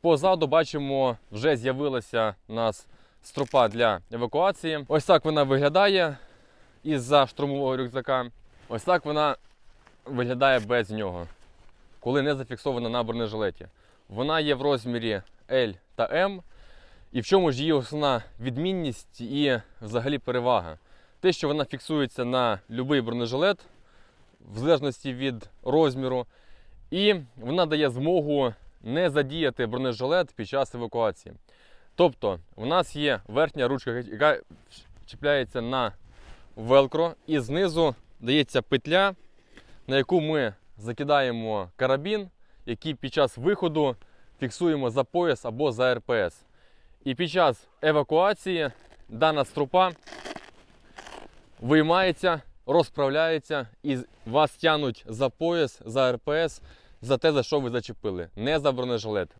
Позаду бачимо, вже з'явилася у нас стропа для евакуації. Ось так вона виглядає із-за штурмового рюкзака. Ось так вона виглядає без нього, коли не зафіксована на бронежилеті. Вона є в розмірі L та M. І в чому ж її основна відмінність і взагалі перевага? Те, що вона фіксується на будь-який бронежилет, в залежності від розміру, і вона дає змогу не задіяти бронежилет під час евакуації. Тобто, у нас є верхня ручка, яка чіпляється на велкро, і знизу дається петля, на яку ми закидаємо карабін, який під час виходу фіксуємо за пояс або за РПС. І під час евакуації дана струпа виймається, розправляється і вас тянуть за пояс, за РПС, за те, за що ви зачепили, не за бронежилет.